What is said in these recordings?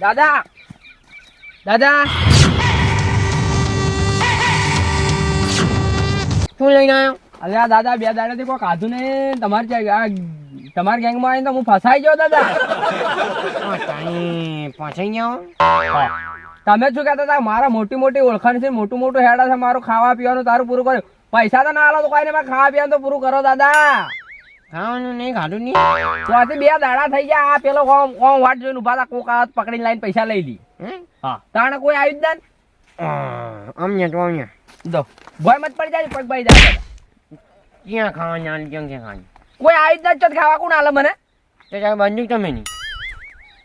દાદા! દાદા! શું લઈને આવ્યો? અરે આ દાદા બે દાડાથી કોઈ ખાધું ને તમારી ત્યાં તમારી ગેંગમાં આવીને તો હું ફસાઈ ગયો દાદા. પહોંચાઈ જાઓ તમે શું કહેતા હતા? મારા મોટી મોટી ઓળખાણ છે મોટું મોટું હેડા છે મારું ખાવા પીવાનું તારું પૂરું કર્યું. પૈસા તો ના આલો તો કોઈ મારે ખાવા પીવાનું તો પૂરું કરો દાદા. ખાવાનું નહીં ખાધું નહીં. તો બે દાડા થઈ ગયા આ પેલો કોમ વાટ જોઈને ઊભા હતા કોક પકડીને લાઈન પૈસા લઈ લી. હે? તાણે કોઈ આવી જ ના અમને તો અમને દો. ભય મત પડી જાય પગ ભાઈ જાય. ક્યાં ખાવાની ક્યાં ક્યાં ખાવાની? કોઈ આવી જ ના ખાવા કોણ આલે મને? તો બંદૂક તમે નહીં.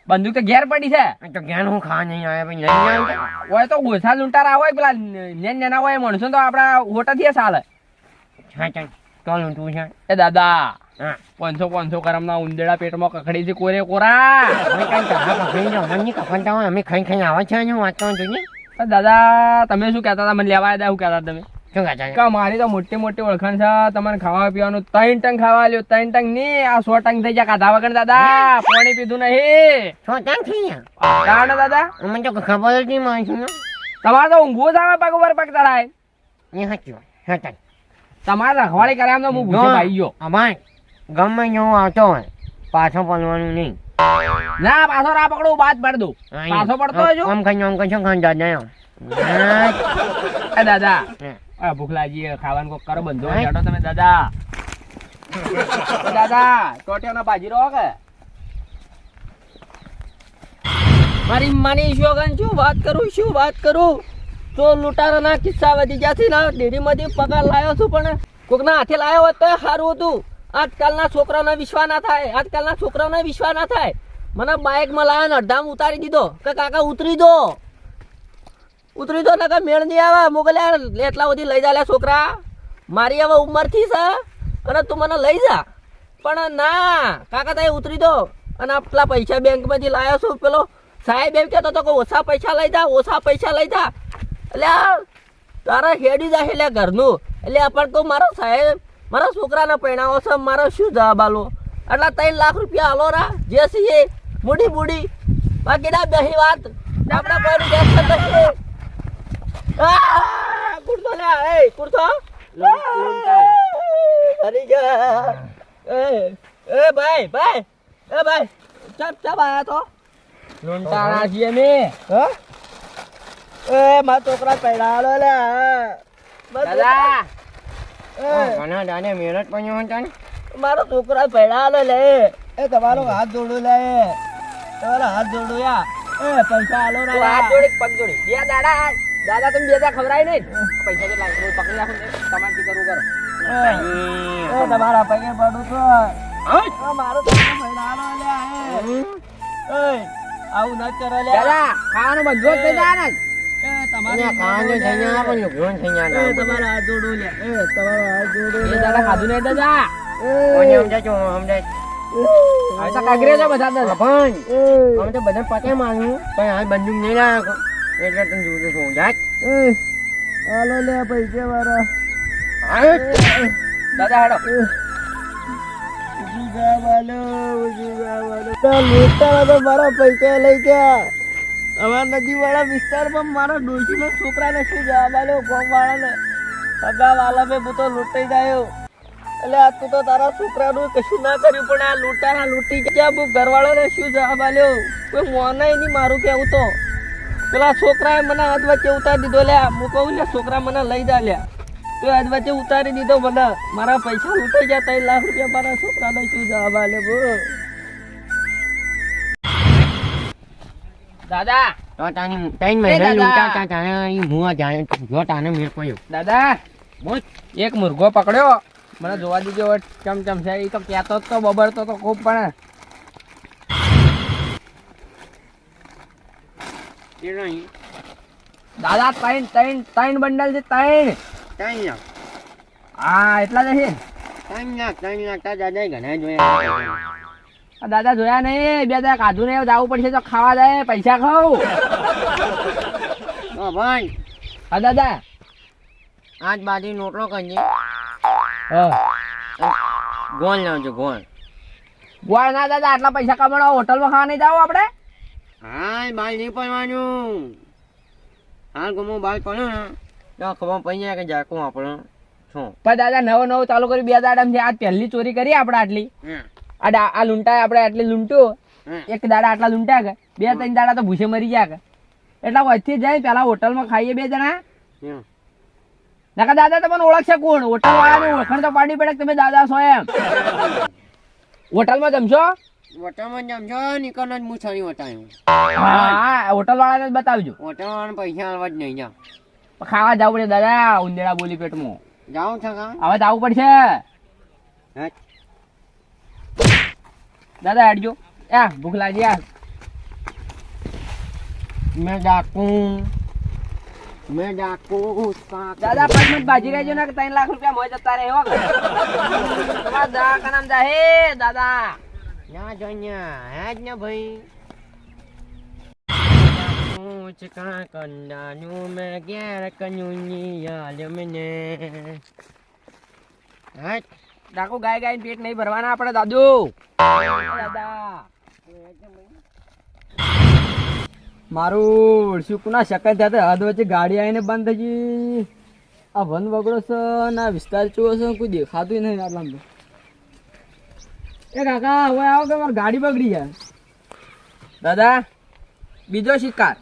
બંદૂક તો ઘેર પડી છે. તો ઘેર હું ખાવા નહીં આવ્યા ભાઈ નહીં આવ્યો હોય તો ગોસા લૂંટારા હોય પેલા નેન નેના હોય માણસો તો આપડા હોટા થી ચાલે. હા તું છે એ દાદા હા. પાંચસો પાંચસો કરમ ના ઉંદેડા પેટમાં કખડી છે કોરે કોરા? હોય અમે ખાઈ ખાઈ આવે છે હું દાદા તમે શું કહેતા હતા? મને લેવા આવ્યા શું કહેતા તમે? મારી તો મોટી મોટી ઓળખાણ છે. તમારે ખાવા પીવાનું ત્રણ ટંગ ખાવા લ્યો. ત્રણ ટંગ નહીં આ સો ટંગ થઈ ગયા. કાઢા વગર દાદા પાણી પીધું નહીં. છો ત્યાં થઈ ગયા? દાદા. અમને તો ખબર જ નહીં મારી તમારે તો ઊંઘવું જ આવે પગ ઉપર પગ ચડાય. એ સાચું હા તમારે રખવાડી કર્યા એમ તો હું ભૂસે ભાઈ ગયો. અમાર ગમે આવતો હોય પાછો પડવાનું નહીં. ના પાછો ના પકડું બાદ પાડ દઉં. પાછો પડતો હોય આમ ખાઈ આમ કશો ખાઈ દાદા દાદા આ ભૂખ લાગી ખાવાનું કોક કરો બંધો જાડો તમે દાદા. દાદા ટોટિયાના ભાજી રહો કે? મારી માની શોગન શું વાત કરું શું વાત કરું? તો લૂંટારાના કિસ્સા વધી જશે ને ડેરીમાંથી પગાર લાવ્યો છું પણ કોકના હાથે લાવ્યો હોત તો સારું હતું. આજકાલના છોકરાઓને વિશ્વાસ ના થાય આજકાલના છોકરાઓને વિશ્વાસ ના થાય. મને બાઇકમાં લાવ્યો ને અડધામ ઉતારી દીધો કે કાકા ઉતરી દો. ઉતરી દો, નકર મેળ નહીં આવે. મોકલ્યા એટલા સુધી લઈ જા છોકરા. મારી હવે ઉંમરથી છે, અને તું મને લઈ જા. પણ ના, કાકા તારે ઉતરી દો. અને આટલા પૈસા બેંકમાંથી લાવ્યો છું પેલો સાહેબ એમ કહેતો હતો કે ઓછા પૈસા લઈ જા, ઓછા પૈસા લઈ જા. એટલે તારા હેડી જાય એટલે ઘરનું. એટલે પણ કહું મારો સાહેબ, મારા છોકરાને પહેણાવો છે, મારો શું જવાબ આલો? એટલા ત્રણ લાખ રૂપિયા આલો રા. જે સી એ મૂડી મૂડી બાકી ના બેહી વાત. આપણા કોઈનું ટેન્શન નથી આ, કૂદતો લે એ ભાઈ ભાઈ એ ભાઈ ચપ ચપ આયા તો? લૂંટાણા છીએ મે હા? એ મારા છોકરા પહેરાલો લે. દાદા. ઘણા દાદા મહેનત પણ હોય તને મારો છોકરા પહેરાલો લે. એ તમારો હાથ જોડો લે. તમારો હાથ જોડો યા. એ પૈસા આલો તું હાથ જોડી પગ જોડી? બે દાડા. દાદા તમે બે દાડા ખવડાય નહીં? પૈસા કેટલા પકડી રાખો ને તમારે જે કરવું કરો એ તમારા પગે પડું તો. મારો આવું ન કરો લે દાદા ખાવાનું બંધો થઈ જાય ને? એ ખાવાનું થઈ પણ થઈ એ તમારા હાથ જોડો લે તમારા હાથ જોડો એ દાદા ખાધું નહીં દાદા? કોને સમજાજો સમજાય હવે તો કાગરે બધા દાદા. પણ અમે તો બધા પતે માર્યું પણ આ બંદૂક નહીં લાવ્યો એટલે તને જોડું છું જાત? હાલો લે પૈસા મારા દાદા હેડો મારા પૈસા લઈ ગયા. અમારા નદી વાળા વિસ્તારમાં મારા ડોશીના છોકરાને શું જવાબ આલ્યો ગામ વાળાને. સગા વાલા મેં હું તો લૂંટાઈ ગયો એટલે આ તું તો તારા છોકરાનું કશું ના કર્યું પણ આ લૂંટારા લૂંટી ગયા ઘરવાળાને શું જવાબ આલ્યો કોઈ મોનાય નહીં મારું કેવું તો. પેલા છોકરાએ મને હાથ વચ્ચે ઉતારી દીધો લ્યા હું કહું લે છોકરા મને લઈ જા લ્યા તો વચ્ચે ઉતારી દીધો મને. મારા પૈસા લૂંટાઈ ગયા ત્રણ લાખ રૂપિયા મારા છોકરાને શું જવા આલે બો દાદા. તો તાની ત્રણ મહિના. લૂંટાતા અહીં મુવા જાય જો તાને મેળ પડ્યો. દાદા. બોલ. એક મુર્ગો પકડ્યો. મને જોવા દીધો ચમચમ ચમ ચમ છે. એ તો કહેતો તો બબરતો તો ખૂબ પણ. દાદા ત્રણ ત્રણ ત્રણ બંડલ છે ત્રણ. ત્રણ લાખ હા એટલા જ ત્રણ લાખ ત્રણ લાખ તારા દાદા ઘણા જોયા. દાદા જોયા નહીં. બે દાદા કાધું નહીં. જવું પડશે તો ખાવા જાય. પૈસા ખાવ ભાઈ. હા દાદા. આજ બાજુ નોટલો કરજે. ગોળ લાવજો ગોળ. ગોળ ના દાદા. આટલા પૈસા કમાડો હોટલમાં ખાવા નહીં જાવ આપણે? હા બાલ નહીં પડવાનું હાલ ગમો બાલ પડ્યો ને. તો ખબર પડી જાય કે જાકું આપણો. પણ દાદા નવો નવો ચાલુ કર્યું. બે દાડા છે આજ પહેલી ચોરી કરી આપણે આટલી. આ આ લૂંટાય આપણે આટલી લૂંટ્યું એક દાડા આટલા લૂંટ્યા કે? બે ત્રણ દાડા તો ભૂસે મરી ગયા કે? એટલા વચ્ચે જાય પેલા હોટલમાં ખાઈએ બે જણા. હમ. નકા દાદા તમને ઓળખશે કોણ? હોટલ વાળાને ઓળખાણ તો પાડી પડે તમે દાદા છો એમ. હોટલમાં જમશો? વટામાં જમજો નીકળ જ મૂછાણી વટાયું હા હોટલ વાળાને જ બતાવજો. વટામાં પૈસા આલવા જ નહીં જા ખાવા જવું પડે દાદા ઉંદેડા બોલી પેટમાં. જાઉં છે હવે જવું પડશે? દાદા હેડજો. એ ભૂખ લાગી યાર મેં ડાકુ મેં ડાકુ દાદા પાંચ બાજી રહેજો ને ત્રણ લાખ રૂપિયા મોય જતા રહે હો. કે. તમારા દા કા નામ જા હે દાદા. ના જોન્યા ને ડાકુ ગાય ગાય પેટ નહીં ભરવાના આપણે, દાદુ. દાદા મારું શું કુના શકત થયા હદ વચ્ચે ગાડી આવીને બંધ થઈ ગઈ. આ વન વગડો છે ના વિસ્તાર ચો છે, કોઈ દેખાતું નહીં આટલા એ કાકા હવે આવો કે મારી ગાડી બગડી જાય. દાદા બીજો શિકાર.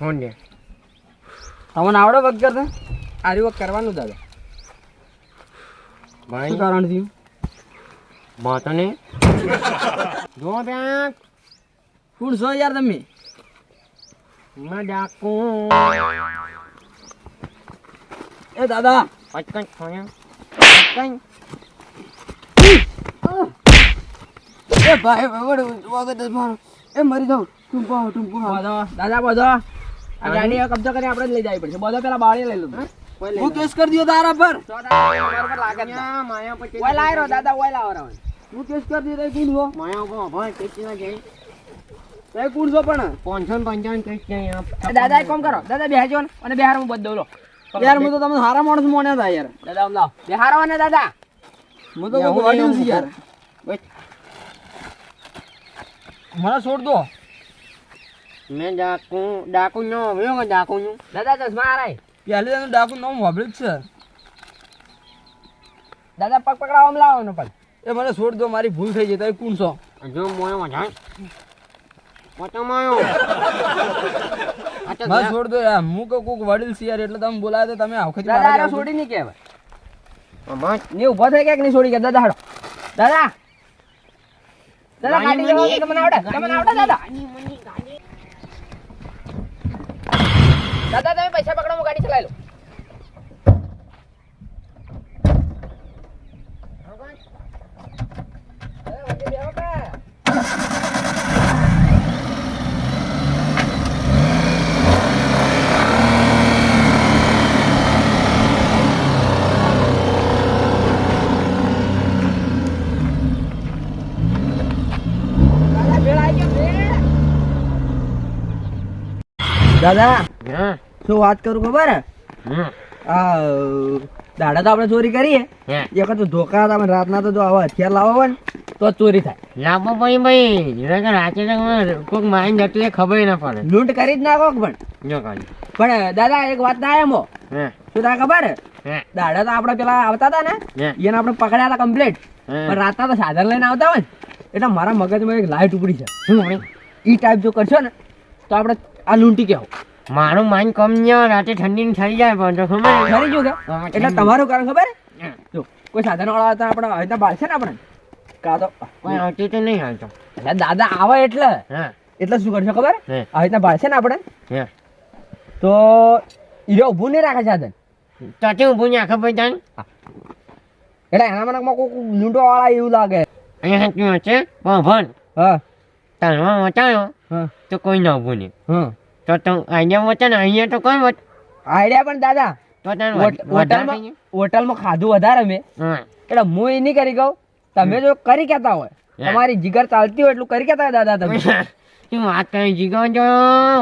હું ને? તમને આવડો વગ કરતા? આરી વગ કરવાનું દાદા. ભાઈ. કારણ થયું? માતાને જો ત્યાં કોણ છો યાર તમે? મેં ડાકુ. એ દાદા. ખોયા. અટકન એ ભાઈ વડ વગર મારો. એ મરી જાઉં. ટૂંપો ટૂંપો બધો દાદા બધો. આ ગાડી હવે કબજો કરી આપણે જ લઈ જવી પડશે. બધો પેલા બાળી લઈ લો હું? કેસ કરી દઉં તારા પર? યા માયા પછી ઓય લાયરો દાદા ઓય લાવો હું કેસ કરી દઉં તઈ કુણ માયા ઉપર ભાઈ કેટલા જાય તઈ કુણ પણ? પાંચસો ને પંચાવન દાદા એક કામ કરો. દાદા બેહજો ને. અને બેહાર હું બધ લો યાર હું તો તમે સારા માણસ મોને હતા યાર. દાદા આમ લાવ. બેહારો ને દાદા. હું તો યાર મને છોડ દો. મેં ડાકુ ડાકુ નો આવ્યો કે ડાકુ નું દાદા ચશ્મા આરાય પહેલી દાનું ડાકુ નો વાપર્યું જ છે. દાદા પગ પકડાવવા લાવો ને પગ. એ મને છોડ દો મારી ભૂલ થઈ જાય તો કોણ છો? જો મોય વધાય મોટો મોયો મને છોડ દો યાર હું કે કોક વડીલ છે યાર એટલે તમે બોલાવે તો તમે આવખે દાદા છોડી નહીં કહેવાય ને ઊભા થઈ કે નહીં છોડી ગયા દાદા હાડો દાદા! દાદા કાઢી લેવો કે તમને આવડે? તમને આવડે દાદા? દાદા તમે પૈસા પકડો હું ગાડી ચલાવી લો દાદા, વચ્ચે બેહો કે? દાદા, ભેળ આવી ગયો, ભેળ. દાદા હા શું વાત કરું ખબર? આ દાડા તો આપણે ચોરી કરીએ. એ વખત તો ધોકા હતા રાતના તો જો આવા હથિયાર લાવો હોય ને તો ચોરી થાય. લાવો ભાઈ ભાઈ રાતે તો કોક માઈન જતું એ ખબર ના પડે. લૂંટ કરી જ નાખો પણ. પણ દાદા એક વાત ના એમો. શું તારે ખબર? દાડા તો આપણે પેલા આવતા હતા ને એને આપણે પકડ્યા હતા કમ્પ્લીટ પણ રાતના તો સાધન લઈને આવતા હોય ને એટલે મારા મગજમાં એક લાઈટ ઉપડી છે. શું ઈ ટાઈપ જો કરશો ને તો આપણે આ લૂંટી કેવો મારું માઇન્ડ કમ નહીં રાતે ઠંડી ને થઈ જાય પણ તો ખબર ને? જો એટલે તમારું કારણ ખબર. જો કોઈ સાધન વાળા હતા આપણે હવે બાળ છે ને આપણે કાં તો? કોઈ આવતી તો નહીં હાલતો એટલે દાદા આવે એટલે. એટલે શું કરશો ખબર? હવે બાળ છે ને આપણે? હે. તો ઈરો ઊભું નહીં રાખે સાધન? તો તે ઊભું નહીં આખા ભાઈ તાન એટલે એના મનકમાં કોઈ લૂંટો વાળા એવું લાગે. અહીંયા છે? પણ ભણ હા તારમાં હા. તો કોઈ ના ઊભું નહીં. હા. તો તો અહીંયા વચે ને અહીંયા તો કોઈ આઈડિયા પણ દાદા તો હોટલમાં હોટલમાં ખાધું વધારે મેં. એટલે હું એ નહીં કરી કહું. તમે જો કરી કહેતા હોય તમારી જીગર ચાલતી હોય એટલું કરી કહેતા હોય દાદા તમે. શું વાત કરી જીગો જો?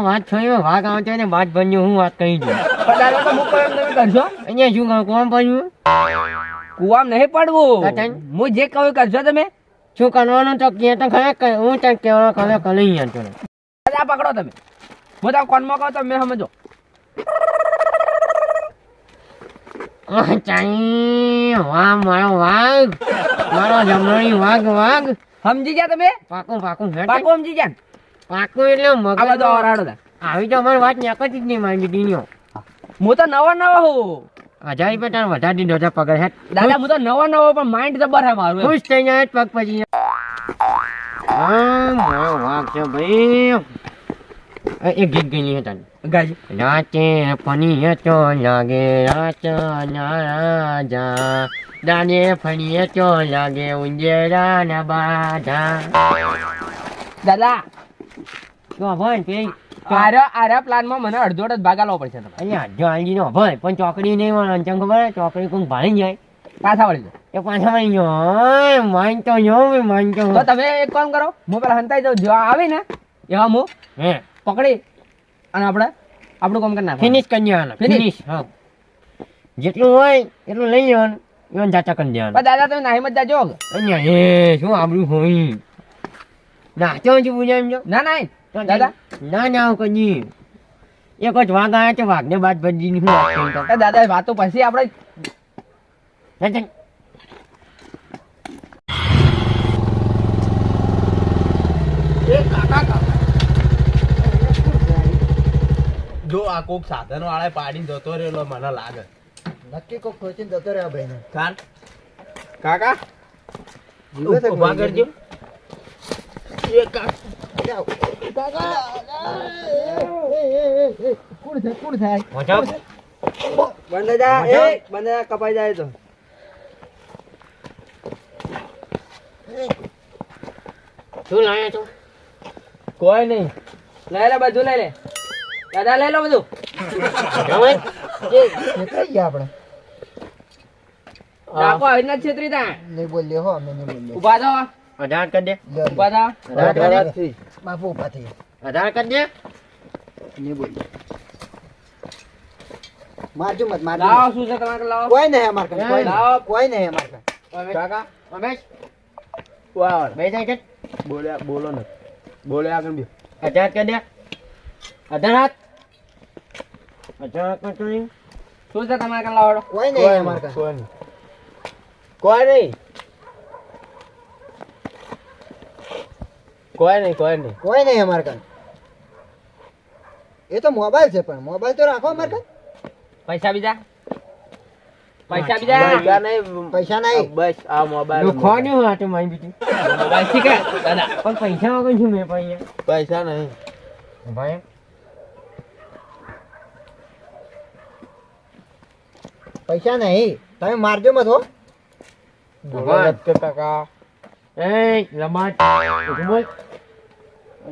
વાત થઈ વાઘ આવતો ને વાત બન્યો હું વાત કરી જો તો એમ તમે કરશો અહીંયા શું કહું કોણ પડ્યું કુવામ નહીં પડવું. હું જે કહું કરશો તમે. શું કરવાનું તો કે તો ખરે હું તને કહેવાનો ખરે કરી અહીંયા દાદા પકડો તમે. હું તો કોનમાં કહો તમે સમજો. વાહ મારો વાઘ. મારો જમણી વાઘ વાઘ. સમજી ગયા તમે? પાકું પાકું પાકું સમજી ગયા? પાકું એટલે આ બધો ઓરાડો આવી તો અમારી વાત નીકળતી જ નહીં મારી હું તો નવો નવો હું હજાર રૂપિયા તારે વધારી દીધો છે પગાર હેઠ દાદા હું તો નવો નવો પણ માઇન્ડ જબર હે મારું ખુશ થઈ જાય પગ પછી. હા મારો વાઘ છે ભાઈ. એ ગીત ગઈ છે તને. ગાજી. રાતે ફણીએ તો લાગે રાત રાજા દાને ફણીએ તો લાગે ઉંજેરા ના બાધા. દાદા! તો ભાઈ પેલી આરા આર્યા પ્લાનમાં મને અડધો અડધ ભાગ આલવો પડશે તમારે. અહીંયા જોઈ નો ભાઈ પણ ચોકડી નહીં મળે ચમ ખબર ચોકડી કોઈ ભાળી જાય? પાછા વળી જાય એ પાછા વળી જાય માન તો જો માન તો તો તમે એક કામ કરો હું પેલા હંતાઈ જાઉં. જો આવે ને એવા હું હે. પકડી અને આપણે આપણું કામ કરી ફિનિશ કરી દેવાનું ફિનિશ હા. જેટલું હોય એટલું લઈ લેવાનું એવાનું જાતા કરી દેવાનું. દાદા તમે નાહી મત જાજો અહીંયા એ શું આપણું હોય? નાચો છું પૂજા એમ ના ના દાદા. ના ના કદી એક જ વાઘ આવ્યા તો વાઘને બાદ ભજી શું દાદા વાતો પછી આપણે ના, ના. જો આ કોક સાધન વાળા પાડીને જતો રહેલો મને લાગે. નક્કી કોક ખોચીને જતો રહ્યા ભાઈ ને કાન. કાકા? જીવે છે કે ઊભા કરજો. એ કા- કોણ છે કોણ થાય? મોઢા બંધ જા એ બંધ કપાઈ જાય તો. શું લાયા છો? કોઈ નહીં. લઈ લે બધું લઈ લે. દાદા લઈ લો બધું? છેતરાઈ ગયા આપણે. રાખો આવી ના છેતરી તા નહીં બોલ્યો હો અમે નહીં બોલ્યો. ઊભા થો. અઢાર કરી દે. ઊભા થા. અઢાર કરી દે. બાપુ ઊભા થઈ અઢાર કરી દે. નહીં બોલ્યો. મારજો મત મારજો લાવો શું છે તમારે? લાવો. કોઈ નહીં અમાર કાન, કોઈ લાવો. કોઈ નહીં અમાર કાન. કાકા રમેશ વાહ. બે જાય કે બોલ્યા બોલો ન. બોલ્યા આગળ બી. અઢાર કરી દે. હાથ અઢાર નહીં શું છે તમારે કાન લાવડો કોઈ નહીં અમાર કાન. કોઈ નહીં. કોઈ નહીં. કોઈ નહીં કોઈ નહીં. કોઈ નહીં અમાર કાન. એ તો મોબાઈલ છે પણ મોબાઈલ તો રાખો અમાર કાન. પૈસા બીજા? પૈસા બીજા? પૈસા નહીં. પૈસા નહીં. બસ આ મોબાઈલ મારી બીજું મોબાઈલ શીખે? દાદા પણ પૈસા વગર શું મેં પણ પૈસા નહીં. ભાઈ પૈસા નહીં. તમે મારજો મત હો બોલો. કાકા. એ રમાટ ઉઠ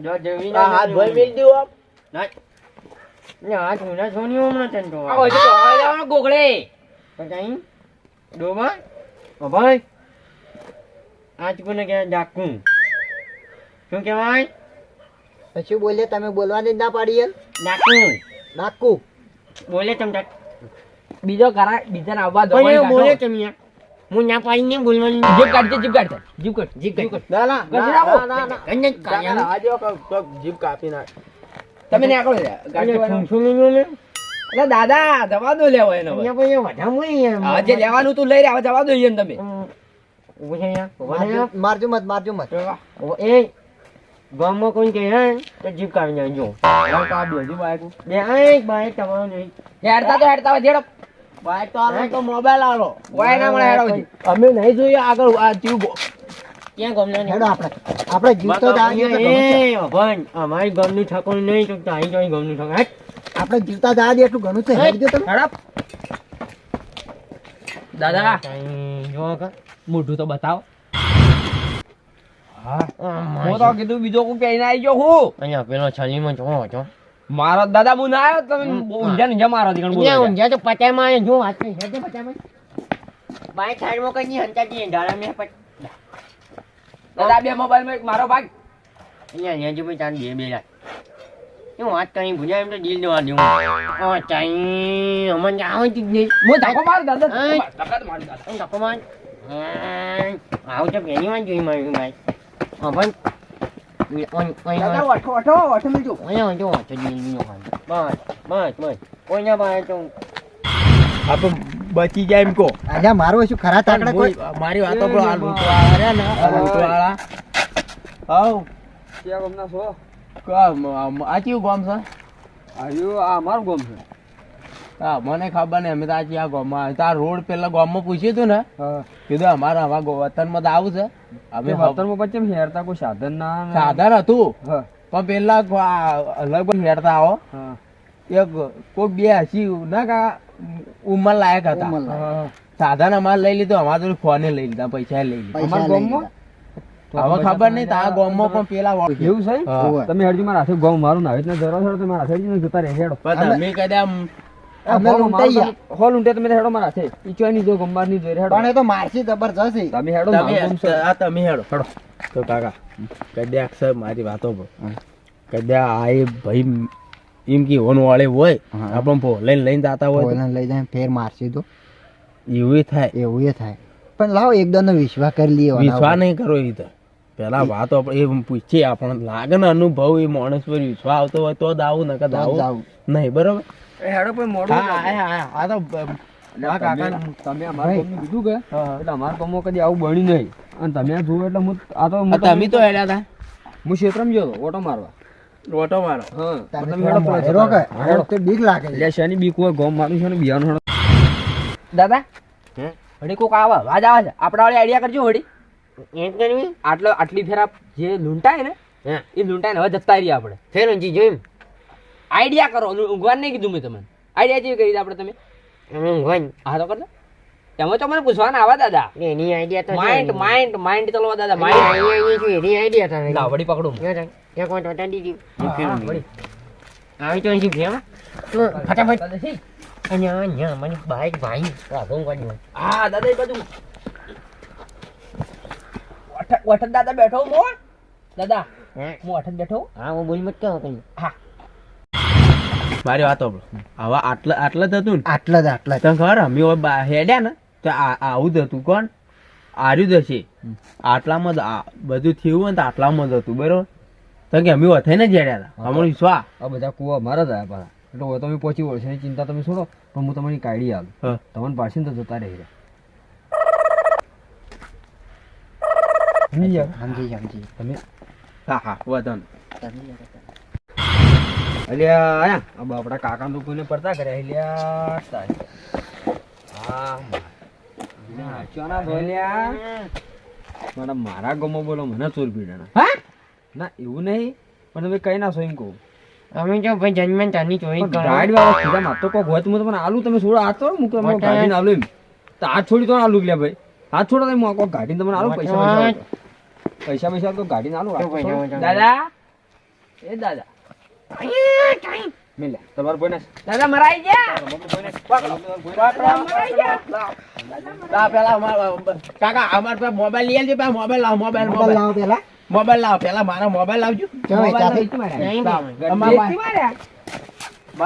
જો જેવી આ હાથ ભાઈ મિલ દઉં આપ ને. હાથ આ તો હવે જવાનું ઓ ભાઈ. આજ કોને કે ડાકું? શું કહેવાય? પછી બોલીએ તમે બોલવાની જ ના પાડી એમ. ડાકું. ડાકુ. બોલે તમે બીજો કરા બીજાને આવવા દો બોલે તમે હું ના બોલવાની કાઢજે કાઢ કાઢ. ના ના ના, ના, ના, જીભ કાપી નાખ. તમે ને આગળ ગાડી નહીં. શું શું નહીં બોલે? એટલે દાદા જવા દો લેવો એનો હવે. અહીંયા પછી વધારે હોય યાર. હવે જે લેવાનું તું લઈ રહ્યા જવા દો એને તમે. મારજો મત મારજો મત. એ ગામમાં કોઈ કહે હે? તો જીપ કાઢી જીભ બે બાઈક તમારું નહીં. હેડતા તો હેડતા હોય જેડો બાઈક તો આલો તો મોબાઈલ આલો. કોઈ ના મળે હેડો અમે નહીં જોઈએ આગળ આ જીવ ક્યાં ગામના નહીં? હેડો આપણે. આપણે જીવતો તો ઘણું એ ભગવાન અમારી ગામનું ઠાકોર નહીં તો તારી જોઈ ગામનું ઠાકોર હેટ. આપણે જીવતા જ એટલું ઘણું છે. તમે. દાદા. જો. મોઢું તો બતાવો. હું. તો કીધું બીજો કોઈ કહીને આવી ગયો હું. અહીંયા પેલો છલીમાં જોવો જો. મારો દાદા હું ના આવ્યો તમે ઊંઝા ને મારો દીકણ અહીંયા ઊંઝા તો પચાયમાં જો હાથ નહીં, હેડે પચામાં. બાઈક સાઈડમાં કઈ હંતા જઈએ, ઢાળા મે દાદા બે મોબાઈલમાં મારો ભાગ. અહીંયા લેજો ભાઈ તારે બે બે લાખ. હું વાત કરી ભૂજા એમ તો દિલ દેવા દઉં. ઓ ચાઈ અમન આવે જ નહીં. મો ધક્કો માર દાદા ધક્કો માર. દાદા. ધક્કો માર? આવું તો પહેલી વાર જોઈ માર્યું ભાઈ. હા બચી જાય એમ કો આજે મારો શું ખરા તાકડા કોઈ? મારી વાતો પર આ લૂંટો રહ્યા ને આ લૂંટવાળા. હવ ક્યાં ગમના છો? ક- આ કયું ગામ છે? આયો આ મારું ગામ છે. મને ખબર નહીં અમે તો આજે આ ગામમાં આ રોડ પેલા ગામમાં પૂછ્યું હતું ને? કીધું અમારા આવા વતનમાં તો આવું છે. અમે વતનમાં પછી હેરતા? કોઈ સાધન ના સાધન હતું. પણ પેલા લગભગ હેડતા આવો એક કોઈ બે હસી ના કા ઉમર લાયક હતા. સાધન અમારે લઈ લીધું અમારે તો ફોને લઈ લીધા પૈસા લઈ લીધા. અમારા ગામમાં? હવે ખબર નહીં ગોમમાં પણ પેલા એવું છે તમે હેડજો મારા હાથે ગોમ મારું નાવી રીતના જરા છો તમે મારા હાથે જતા રહે હેડો. પણ તમે કદાચ અમે લૂંટાઈ મારું તમે- હોલ તમે હેડો મારા હાથે. ઈચોયની જો ગંબારની જોઈ હેડો. પણ એ તો મારસી જબરજસ્ત. છે. તમે હેડો મારું ગામ તમે છે. આ તમે હેડો. હેડો. તો કાકા મારી વાતો પર. કદાચ આ એ ભાઈ એમ કે ઓન વાળે હોય આપણ લઈને લઈને જતા હોય લઈ જાય ફેર મારસી તો. એવું થાય. એવું એ થાય. પણ લાવો એકદમ વિશ્વાસ કરી લઈએ વિશ્વાસ નહીં કરો એ તો. પેલા વાતો આપણે એ પૂછીએ આપણને. લાગે ને અનુભવ એ માણસ પર વિશ્વાસ આવતો હોય તો જ આવું નકર આવું. નહીં બરોબર? હેડો પણ મોડું હા હા આ તો કાકા તમે અમારા. ગામનું કીધું કે એટલે અમારા ગામમાં કદી આવું બન્યું નહીં. અને તમે જુઓ એટલે હું આ તો તમે તો હેડ્યા હતા હું ક્ષેત્રમાં ગયો ઓટો મારવા. ઓટો મારો. હા તમે થોડા હેડો પેલા કે? હેડો. તો બીક લાગે. એટલે શેની બીક હોય ગોમ મારું છે ને બિયાનું હેડો. દાદા હે? વળી કોક આવે અવાજ આવે છે? આપણા વાળી આઈડિયા કરજો હડી એમ કરવી? આટલો આટલી ફેરા જે લૂંટાય ને એ લૂંટાય ને હવે જતા રહીએ આપણે. ફેર ઊંચી જોઈમ આઈડિયા કરો. ઊંઘવાનું નહીં કીધું મેં તમને. આઈડિયા જેવી કરી આપણે તમે? અમે ઊંઘવાન. હા તો કરજો એમાં તો મને પૂછવાના આવા દાદા. એની આઈડિયા તો માઇન્ડ માઇન્ડ માઇન્ડ ચલો દાદા માઇન્ડ માઇન્ડ આઈડિયા છું એની આઈડિયા તો ના વડી પકડો એક મિનિટ વટા દીધી. હા, આવી તો અહીં ભેમ તો ફટાફટ? અને અહીંયા મને બાઈક ભાઈ. રાધો કાઢ્યો હા દાદા એ બાજુ વઠ- દાદા બેઠો હું દાદા હે. હું વઠત બેઠો હા. હું બોલ મત કહો કઈ. મારી વાતો હવે આટલા આટલા જ હતું ને. આટલા જ આટલા. તને ખબર અમે હવે હેડ્યા ને તો આવું જ હતું કોણ? આર્યું જ હશે. આટલામાં જ બધું થયું ને તો આટલામાં જ હતું બરોબર? તો કે અમે થઈને જ હેડ્યા હતા. અમારું વિશ્વા આ? બધા કુવા મારા જ આવ્યા પાછા. એટલે હવે તમે પહોંચી વળશે એની ચિંતા તમે છોડો પણ હું તમારી કાઢી આવું તમને પાછી તો જતા રહી સમજી ગયા? સમજી સમજી તમે હા હા વધન અલ્યા બાપડા કાકા તો કોઈને પડતા કર્યા અલ્યા હા બોલ્યા? મારા મારા ગામમાં બોલો મને ચોર પીડાના હા? ના એવું નહીં. પણ તમે કઈ ના છો એમ કહું. અમે જો ભાઈ જન્મ તાની ચોરી કરો. ગાઈડ સીધા તમને આલુ તમે છોડો હાથ તો મૂકો મોટા- ગાડીને આલુ એમ. તો હાથ છોડી તો આલુ લે ભાઈ. હાથ છોડો તમે કોક ગાડીને તમને આલુ પૈસા પૈસા પૈસા તો ગાડીને આલુ પૈસા દાદા. એ દાદા. મિલ્યા તમારો બોનસ દાદા મરાઈ ગયા? લા પેલા અમાર- કાકા અમાર પાસે મોબાઈલ લઈ આવજો પેલા મોબાઈલ લાવ મોબાઈલ મોબાઈલ. લાવો પેલા. મોબાઈલ લાવ પેલા મારો મોબાઈલ લાવજો.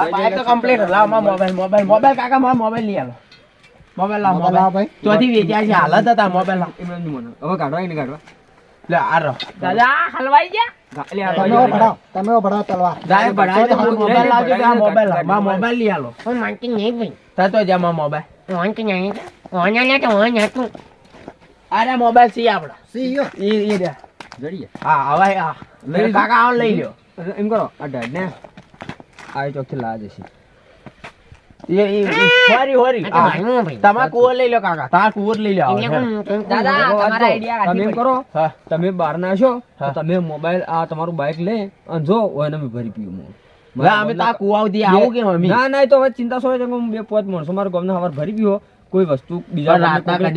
મોબાઈલ તો complete. લાવ મારો મોબાઈલ મોબાઈલ મોબાઈલ કાકા મારા મોબાઈલ લઈ આલો. મોબાઈલ લાવ મોબાઈલ ભાઈ. ચોથી વેચ્યા છે હાલત હતા મોબાઈલ લાવ. હવે કાઢવા નહીં કાઢવા લે આ રહો. દાદા હલવાઈ ગયા? તમે ભણાવો તલવાર મોબાઈલ લાવજો મોબાઈલ મોબાઈલ લઈ આલો માનતી નહીં ભાઈ. તા તો જા મોબાઈલ. વાન કે નહીં. વાન લે તો હતું અરે મોબાઈલ સી આપડો? સી યો. ઈ ઈ જડીએ. હા હવે હા લઈ કાકા આવો લઈ લ્યો. એમ કરો. આ ડાડ ને. આ ચોકથી લાજ હશે એ ઈ હોરી હોરી આ તો ભાઈનું ભાઈ. તમાર કુવર લઈ લો કાકા. તમાર કુવર લઈ લો તમે કરો હા. તમે બહાર ના છો તો. તમે મોબાઈલ આ તમારું બાઇક લે અને જો હોય અમે ભરી પીવું અમે તા કુવા સુધી આવું કે મમ્મી ના ના તો હવે ચિંતા કે હું બે પાંચ માણસો મારા ગામના હવાર ભરી પીવો કોઈ વસ્તુ બીજા તમે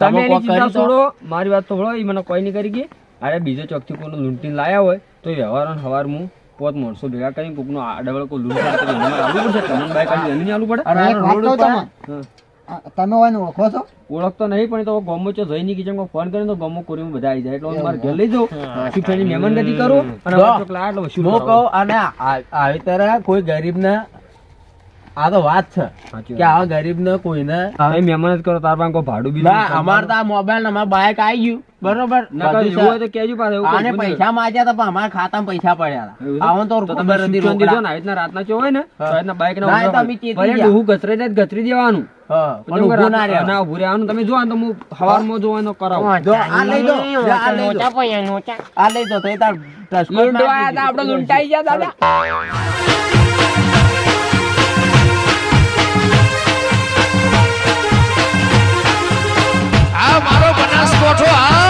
તમે એની ચિંતા કરી છોડો મારી વાત તો ભળો એ મને કોઈ નહીં કરી ગઈ અરે બીજો ચોકથી કોઈનું લૂંટીને લાયા હોય તો વ્યવહાર હવાર હું પાંચ માણસો ભેગા કરી કોકનું આડા વળે કોઈ લૂંટ કરી તો એને પડશે? તમને બાઈક આલી એને નહીં આલવું પડે? અરે એક વાત કહું તમે હોય ને ઓળખો છો? ઓળખતો નહીં પણ તો ગોમો ચો જઈ ની કિચન ફોન કરીને તો ગોમો કોરી બધા આવી જાય. એટલે હું મારે ઘેર લઈ જાઉં. શિક્ષણની મહેમાન નથી કરું. અને હું કહું અને આવી તરહ કોઈ ગરીબ ને આ તો વાત છે. કે. આવા ગરીબ ને કોઈને હવે મહેમાન જ કરો તાર પાસે ભાડું બી ના અમાર તો આ મોબાઈલ ને અમાર બાઇક આવી ગયું. બરોબર? ના. તો પાછું આને પૈસા માંગ્યા હતા પણ અમારા ખાતામાં પૈસા પડ્યા આવન તો તો તમે દીધો ને આવી રીતના રાતના ચો હોય ને. આવી રીતના બાઈક ના, ચેતી હું ગતરે જાય ગતરી દેવાનું ના રહેવાનું. ના તમે જોવાનું તો હું હવારમાં જો એનો આ લઈ દો આ લઈ દો. નોચા પૈયા નોચા. આ લઈ દો તો એ તાર ટચમાં જ લૂંટવા મારી આયા તા, આપણે દીધી. લૂંટાઈ ગયા દાદા. મારો બનાસકોઠો આ